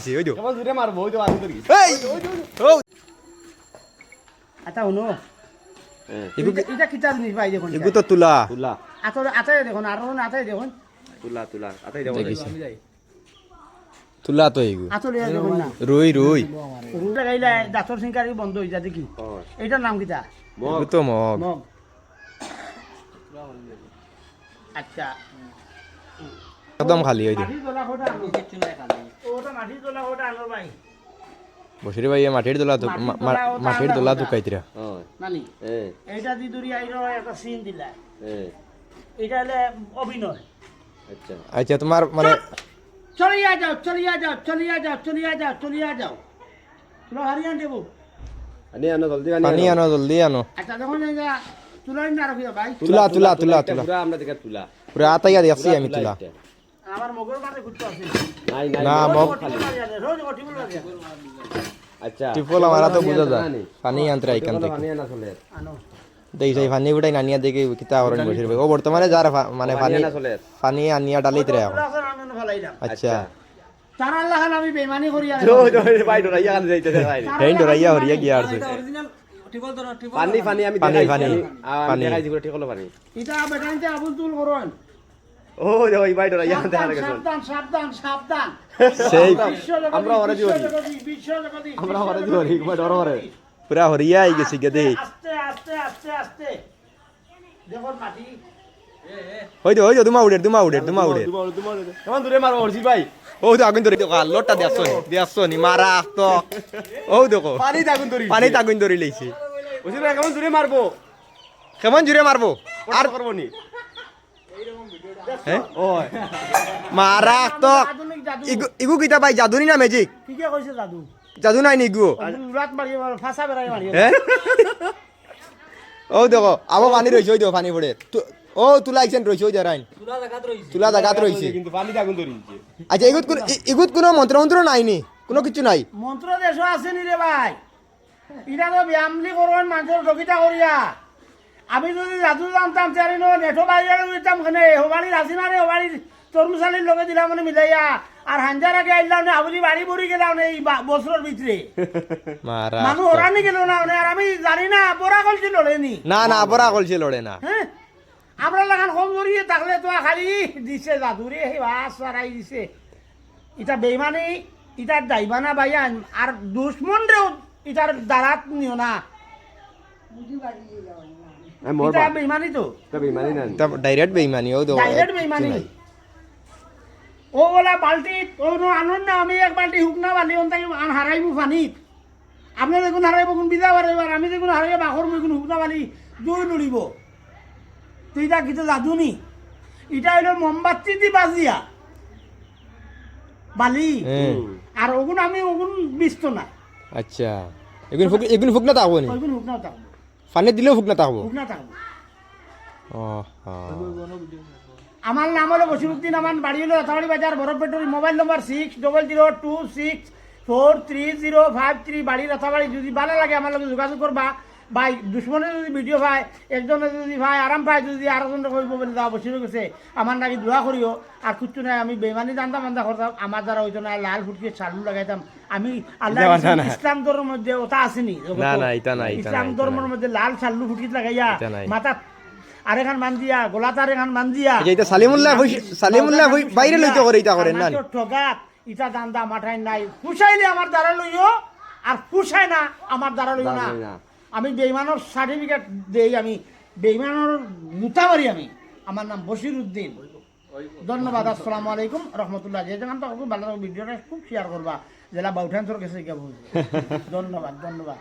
গেছে ওই তো কেমন জোরে মারবো ওই তো আমি ধরি এই ও আচ্ছা শুনো। এগু এটা- কিতা জিনিস ভাই দেখুন এগু তো তুলা। তুলা। আতর আতায় দেখুন আর আতায় দেখুন। তুলা তুলা আতাই দেখিছে। তুলা তো এগু আতর দেখুন না। রুই রুই রুটা গাইলে দাঁতর সিংকারি বন্ধ হয়ে যায় দেখি। এইটার নাম কিতা এগু তো মগ। মগ। আচ্ছা। একদম খালি ওই খোটা আনো? ভাই? মাটির দোলা মাটির দোলা তো কাইতিরা হয়। নানি? এ। এইটা দি দূরি আইলো একটা সিন দিলা। এটা হলে অভিনয়। আচ্ছা। আচ্ছা তোমার মানে চলিয়া যাও চলিয়া যাও চলিয়া যাও চলিয়া যাও চলিয়া যাও। চলো হারিয়ান দেবো আনি আনো জলদি আনি আনো জলদি আনো। আচ্ছা দেখুন এই যে তুলাই না রাখিও ভাই? তুলা তুলা তুলা তুলা পুরা আমরা দেখে তুলা। পুরা আতাইয়া দেখছি আমি তুলা। আমার মগর মাঝে ঘুরতে আছে নাই নাই না, মগ। রোজ লাগে আচ্ছা। টিপল আমার তো বুঝা যায়। পানি আনতে টিপল থেকে আনি আনা চলে। আনো। দেখি সেই পানি উঠাই নানিয়া দেখে কিতা করেন বসির ও বর্তমানে যার মানে পানি পানি পানি আনিয়া ডালিত রে ফেলাইলাম আচ্ছা। তার আল্লাহ আমি বেমানি করি আর জো জো ভাই ডরাই গান যাইতে দেখাই হেন ডরাইয়া হরিয়া গিয়া আছে পানি পানি পানি, আমি আমি পানি। দেখাইছি পুরো ঠিক হলো পানি। এটা বেটাইতে আবুল তুল করুন ও দেখা গেছে। সাবধান সাবধান সাবধান। সেই আমরা ওরা আমরা ওরা করে। পুরা হরিয়া আই গেছি গে দেই আস্তে আস্তে আস্তে আস্তে। দেখুন মাটি। হই তো তোমা উড়ে কেমন দূরে ভাই। ও তো আগুন ধরে দেখো নি মারা তো ও দেখো পানি দাগুন ধরি পানি আগুন ধরে লইছে। ভাই কেমন দূরে মারবো? কেমন জুড়ে মারবো? আর করব নি। হ্যাঁ ওই মারা তো ইগু ইগু কিতা ভাই জাদুনি না ম্যাজিক ঠিকে কৈছে জাদু। জাদু নাই নি ইগু? মারি ফাঁসা বেড়াই মারি ও দেখো আবো পানি রইছে ওই দেখো পানি পড়ে ও তুলা আইছেন রইছে ওই দেরাইন তুলা জাগাত রইছে কিন্তু পানি দাগুন ধরিছে আচ্ছা এগুত কোন এগুত কোনো মন্ত্র মন্ত্র নাই নি? কোনো কিছু নাই? মন্ত্র দেশ আছে নি রে ভাই? এটা তো ব্যায়ামলি মানুষের করিয়া আমি যদি জাদু জানতাম চারি নো নেঠো বাইরে উঠতাম কেনে হোবাড়ির আসি না রে হোবাড়ির তরমুশালির লগে দিলাম মানে মিলাইয়া। আর হাঞ্জার আগে আইলাম না আবুলি বাড়ি বুড়ি গেলাম না এই বছরের ভিতরে মারা মানুষ ওরানি গেল না মানে আর আমি জানি না বড়া কলছি লড়েনি না? না বড়া কলছে লড়ে না। হ্যাঁ আমরা লাগান কম জড়িয়ে থাকলে তো খালি দিছে জাদুরে সেই বাস সারাই দিছে। এটা বেইমানি ইটার দাইবানা বাইয়ান আর দুশ্মনরেও ইটার দ্বারাত নিও না। আমি মোর এটা বা বেইমানি তো। তবে না ডাইরেক্ট বেইমানি ও তো ডাইরেক্ট বেইমানি। ও বলা বালতি ও নো আনন্দ না আমি এক বালতি হুক না বালি অন্তাই আন হারাইবো পানিত। আপনি দেখুন হারাইব কোন বিদা বাড়াইবার আমি দেখুন হারাইব বাখর মই কোন হুক না বালি নড়িব এটা এটা হইল মোমবাতি দি বাজিয়া। বালি। আর ওগুন আমি ওগুন বিস্ত না আচ্ছা। এগুন ফুক এগুন ফুক না হুক পানি দিলেও ফুক না থাকব হুক না থাকব ও হ্যাঁ আমার নাম হলো বসিরুদ্দিন আমার বাড়ি হলো রাতাবাড়ি বাজার বরফপেটুরি mobile number six double zero two six four three zero five three বাড়ি রাতাবাড়ি যদি ভালো লাগে আমার লোক যোগাযোগ করবা বা দুশ্মনে যদি ভিডিও পায় একজনে যদি ভাই আরাম পায় যদি আরও জন করব বলে যাওয়া বসে গেছে আমার নাকি দোয়া করিও আর কিচ্ছু নাই আমি বেমানি জানতাম আন্দা করতাম আমার দ্বারা হইতো না লাল ফুটকে চালু লাগাইতাম আমি আল্লাহ। ইসলাম ধর্মের মধ্যে ওটা আসেনি ইসলাম ধর্মের মধ্যে লাল চাল্লু ফুটকিত লাগাইয়া মাথা আরেখান মান দিয়া গোলাত আরেখান মান দিয়া আচ্ছা এটা সালিমুল্লাহ সালিমুল্লাহ বাইরে লইতে করে ইটা করেন না ঠগাত ইটা দান্দা মাঠাই নাই ফুসাইলে আমার দ্বারা লইও আর ফুসাই না আমার দ্বারা লইও না। আমি বেইমানোর সার্টিফিকেট দেই আমি বেইমানোর মুতাবারি আমি। আমার নাম বশির উদ্দিন ধন্যবাদ আসসালামু আলাইকুম রহমতুল্লাহ। যে যেখান তখন খুব ভালো ভিডিওটা খুব শেয়ার করবা। জেলা বাউঠান ধন্যবাদ ধন্যবাদ।